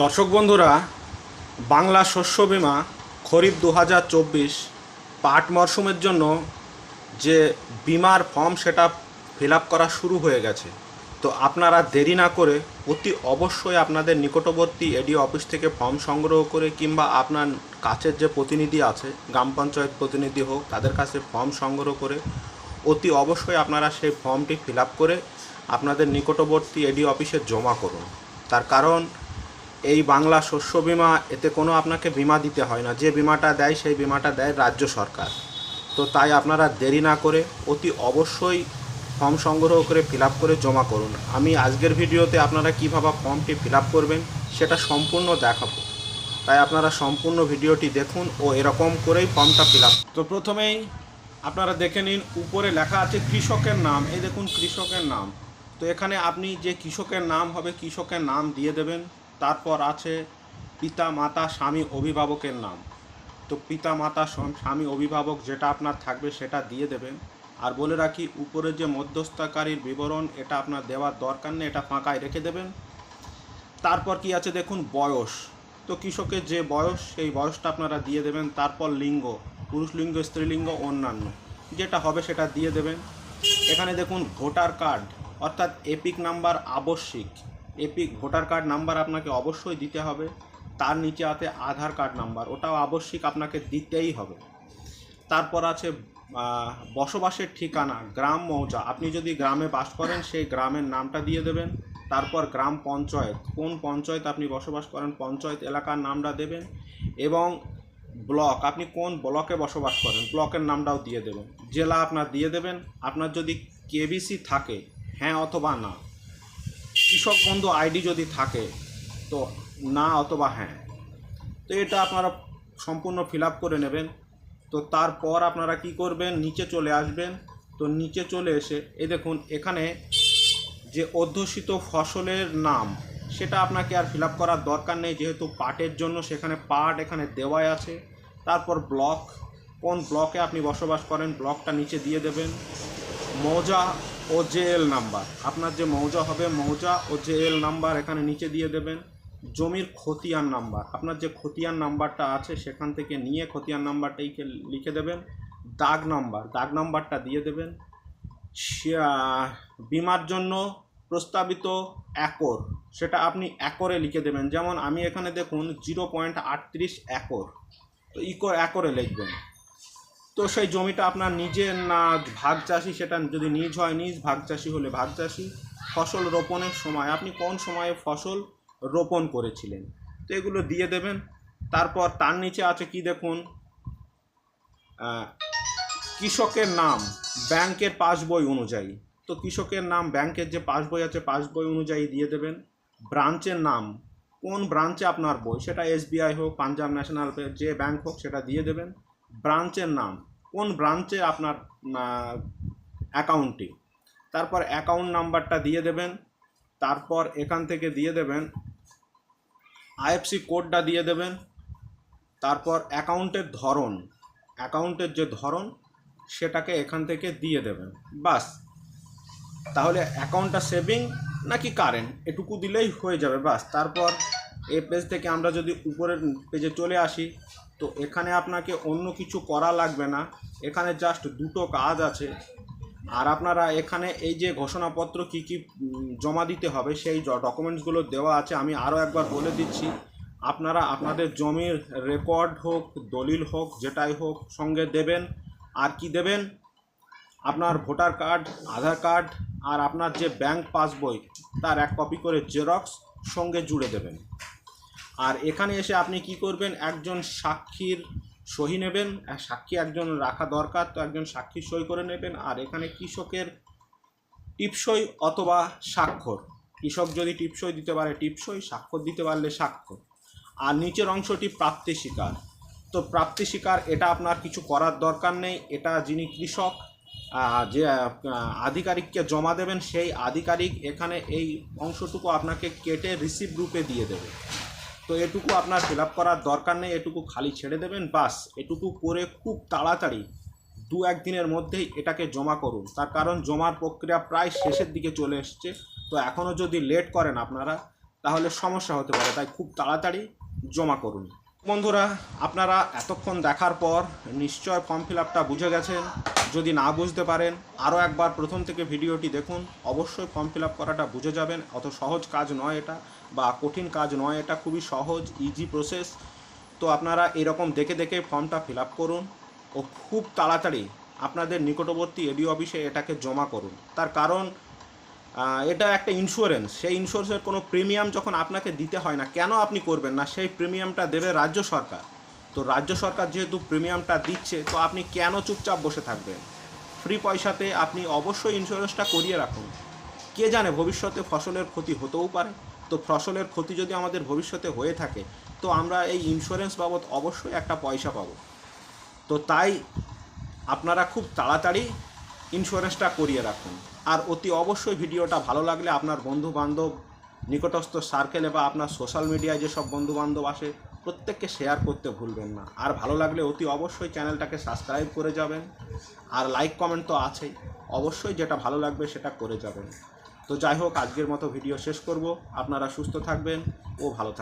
দর্শক বন্ধুরা, বাংলা শস্য বীমা খরিফ দু হাজার চব্বিশ পাট মরশুমের জন্য যে বিমার ফর্ম সেটা ফিল করা শুরু হয়ে গেছে। তো আপনারা দেরি না করে অতি অবশ্যই আপনাদের নিকটবর্তী এডি অফিস থেকে ফর্ম সংগ্রহ করে কিংবা আপনার কাছের যে প্রতিনিধি আছে, গ্রাম পঞ্চায়েত প্রতিনিধি হোক, তাদের কাছে ফর্ম সংগ্রহ করে অতি অবশ্যই আপনারা সেই ফর্মটি ফিল করে আপনাদের নিকটবর্তী এডি অফিসে জমা করুন। তার কারণ এই বাংলা শস্য বিমা, এতে কোনো আপনাকে বিমা দিতে হয় না। যে বিমাটা দেয়, সেই বিমাটা দেয় রাজ্য সরকার। তো তাই আপনারা দেরি না করে অতি অবশ্যই ফর্ম সংগ্রহ করে ফিল করে জমা করুন। আমি আজকের ভিডিওতে আপনারা কীভাবে ফর্মটি ফিল করবেন, সেটা সম্পূর্ণ দেখাবো। তাই আপনারা সম্পূর্ণ ভিডিওটি দেখুন ও এরকম করেই ফর্মটা ফিল তো প্রথমেই আপনারা দেখে নিন, উপরে লেখা আছে কৃষকের নাম। এই দেখুন, কৃষকের নাম। তো এখানে আপনি যে কৃষকের নাম হবে, কৃষকের নাম দিয়ে দেবেন। তারপর আছে পিতা, মাতা, স্বামী, অভিভাবকের নাম। তো পিতা, মাতা, স্বামী অভিভাবক যেটা আপনার থাকবে সেটা দিয়ে দেবেন। আর বলে রাখি, উপরে যে মধ্যস্থকারীর বিবরণ, এটা আপনার দেওয়ার দরকার নেই, এটা ফাঁকায় রেখে দেবেন। তারপর কি আছে দেখুন, বয়স। তো কৃষকের যে বয়স, সেই বয়সটা আপনারা দিয়ে দেবেন। তারপর লিঙ্গ, পুরুষ লিঙ্গ স্ত্রীলিঙ্গ অন্যান্য। যেটা হবে সেটা দিয়ে দেবেন। এখানে দেখুন, ভোটার কার্ড, অর্থাৎ এপিক নাম্বার আবশ্যিক। এপিক ভোটার কার্ড নাম্বার আপনাকে অবশ্যই দিতে হবে। তার নিচে আছে আধার কার্ড নাম্বার, ওটাও আবশ্যিক আপনাকে দিতেই হবে। তারপর আছে বসবাসের ঠিকানা, গ্রাম মৌজা। আপনি যদি গ্রামে বাস করেন, সেই গ্রামের নামটা দিয়ে দেবেন। তারপর গ্রাম পঞ্চায়েত, কোন পঞ্চায়েত আপনি বসবাস করেন, পঞ্চায়েত এলাকার নামটা দেবেন এবং ব্লক, আপনি কোন ব্লকে বসবাস করেন, ব্লকের নামটাও দিয়ে দেবেন। জেলা আপনার দিয়ে দেবেন। আপনার যদি কেবিসি থাকে হ্যাঁ অথবা না কৃষক বন্ধু আইডি যদি থাকে, তো না অথবা হ্যাঁ। তো এটা আপনারা সম্পূর্ণ ফিল করে নেবেন। তো তারপর আপনারা কি করবেন? নিচে চলে আসবেন। তো নিচে চলে এসে এ দেখুন, এখানে যে অধ্যুষিত ফসলের নাম, সেটা আপনাকে আর ফিল করার দরকার নেই। যেহেতু পাটের জন্য সেখানে পাট এখানে দেওয়াই আছে। তারপর ব্লক, কোন ব্লকে আপনি বসবাস করেন, ব্লকটা নিচে দিয়ে দেবেন। মৌজা ও জেএল নাম্বার আপনার যে মৌজা হবে, মৌজা ও জেএল নাম্বার এখানে নিচে দিয়ে দেবেন। জমির খতিয়ান নাম্বার আপনার যে খতিয়ান নাম্বারটা আছে, সেখান থেকে নিয়ে খতিয়ান নাম্বারটাইকে লিখে দেবেন। দাগ নাম্বার দাগ নাম্বারটা দিয়ে দেবেন। বিমার জন্য প্রস্তাবিত একর। সেটা আপনি একরে লিখে দেবেন। যেমন আমি এখানে দেখুন জিরো পয়েন্ট আটত্রিশ একর। তো ইকো একরে লিখবেন। তো সেই জমিটা আপনার নিজের না ভাগ চাষি সেটা যদি নিজ হয়, নিজ ভাগ চাষি হলে ভাগ চাষি। ফসল রোপণের সময়, আপনি কোন সময়ে ফসল রোপণ করেছিলেন? তো এগুলো দিয়ে দেবেন। তারপর তার নিচে আছে কি দেখুন? কৃষকের নাম, ব্যাংকের পাসবই অনুযায়ী। তো কৃষকের নাম, ব্যাংকের যে পাসবই আছে, পাসবই অনুযায়ী দিয়ে দেবেন। ব্রাঞ্চের নাম, কোন ব্রাঞ্চে আপনার বই, সেটা এসবিআই হোক, পাঞ্জাব ন্যাশনাল যে ব্যাংক হোক, সেটা দিয়ে দেবেন। ব্রাঞ্চের নাম। কোন ব্রাঞ্চে আপনার অ্যাকাউন্টটি? তারপর অ্যাকাউন্ট নাম্বারটা দিয়ে দেবেন। তারপর এখান থেকে দিয়ে দেবেন। আইএফসি কোডটা দিয়ে দেবেন। তারপর অ্যাকাউন্টের ধরন। অ্যাকাউন্টের যে ধরন, সেটাকে এখান থেকে দিয়ে দেবেন। বাস। তাহলে অ্যাকাউন্টটা সেভিং নাকি কারেন্ট? এটুকু দিলেই হয়ে যাবে, বাস। তারপর এই পেজ থেকে আমরা যদি উপরের পেজে চলে আসি তো এখানে আপনাকে অন্য কিছু করা লাগবে না। এখানে জাস্ট দুটো কাজ আছে। আর আপনারা এখানে এই যে ঘোষণাপত্র কি কি জমা দিতে হবে, সেই ডকুমেন্টসগুলো দেওয়া আছে। আমি আরও একবার বলে দিচ্ছি, আপনারা আপনাদের জমির রেকর্ড হোক, দলিল হোক, যেটাই হোক, সঙ্গে দেবেন। আর কি দেবেন? আপনার ভোটার কার্ড, আধার কার্ড, আর আপনার যে ব্যাংক পাসবই তার এক কপি করে জেরক্স সঙ্গে জুড়ে দেবেন। আর এখানে এসে আপনি কি করবেন? একজন সাক্ষীর সহি নেবেন সাক্ষী একজন রাখা দরকার, তো একজন সাক্ষী সই করে নেবেন। আর এখানে কৃষকের টিপসই অথবা স্বাক্ষর। কৃষক যদি টিপসই দিতে পারে, টিপসই স্বাক্ষর দিতে পারলে স্বাক্ষর। আর নিচের অংশটি প্রাপ্তি শিকার। তো প্রাপ্তি স্বীকার এটা আপনার কিছু করার দরকার নেই। এটা যিনি কৃষক যে আধিকারিককে জমা দেবেন, সেই আধিকারিক এখানে এই অংশটুকু আপনাকে কেটে রিসিভ রূপে দিয়ে দেবে। তো এটুকু আপনার ফিল করার দরকার নেই, এটুকু খালি ছেড়ে দেবেন, বাস। এটুকু করে খুব তাড়াতাড়ি দু একদিনের মধ্যেই এটাকে জমা করুন। তার কারণ জমার প্রক্রিয়া প্রায় শেষের দিকে চলে এসছে। তো এখনও যদি লেট করেন আপনারা, তাহলে সমস্যা হতে পারে। তাই খুব তাড়াতাড়ি জমা করুন। বন্ধুরা, আপনারা এতক্ষণ দেখার পর নিশ্চয় ফর্ম ফিল আপটা বুঝে গেছেন। যদি না বুঝতে পারেন আরও একবার প্রথম থেকে ভিডিওটি দেখুন। অবশ্যই ফর্ম ফিল আপ করাটা বুঝে যাবেন। অত সহজ কাজ নয় এটা, বা কঠিন কাজ নয় এটা, খুবই সহজ ইজি প্রসেস তো আপনারা এরকম দেখে দেখে ফর্মটা ফিল আপ করুন ও খুব তাড়াতাড়ি আপনাদের নিকটবর্তী এডিও অফিসে এটাকে জমা করুন। তার কারণ এটা একটা ইন্স্যুরেন্স সেই ইন্স্যুরেন্সের কোনো প্রিমিয়াম যখন আপনাকে দিতে হয় না, কেন আপনি করবেন না, সেই প্রিমিয়ামটা দেবে রাজ্য সরকার। তো রাজ্য সরকার যেহেতু প্রিমিয়ামটা দিচ্ছে, তো আপনি কেন চুপচাপ বসে থাকবেন? ফ্রি পয়সাতে আপনি অবশ্যই ইন্স্যুরেন্সটা করিয়ে রাখুন। কে জানে ভবিষ্যতে ফসলের ক্ষতি হতেও পারে। তো ফসলের ক্ষতি যদি আমাদের ভবিষ্যতে হয়ে থাকে, তো আমরা এই ইন্স্যুরেন্স বাবদ অবশ্যই একটা পয়সা পাবো। তো তাই আপনারা খুব তাড়াতাড়ি ইন্স্যুরেন্সটা করিয়ে রাখুন। আর অতি অবশ্যই ভিডিওটা ভালো লাগলে আপনার বন্ধু বান্ধব নিকটস্থ সার্কেলে বা আপনার সোশ্যাল মিডিয়ায় যেসব বন্ধু বান্ধব আসে, প্রত্যেককে শেয়ার করতে ভুলবেন না। আর ভালো লাগলে অতি অবশ্যই চ্যানেলটাকে সাবস্ক্রাইব করে যাবেন। আর লাইক কমেন্ট তো আছেই। অবশ্যই যেটা ভালো লাগবে সেটা করে যাবেন। তো যাই হোক, আজকের মতো ভিডিও শেষ করব। আপনারা সুস্থ থাকবেন ও ভালো থাকবেন।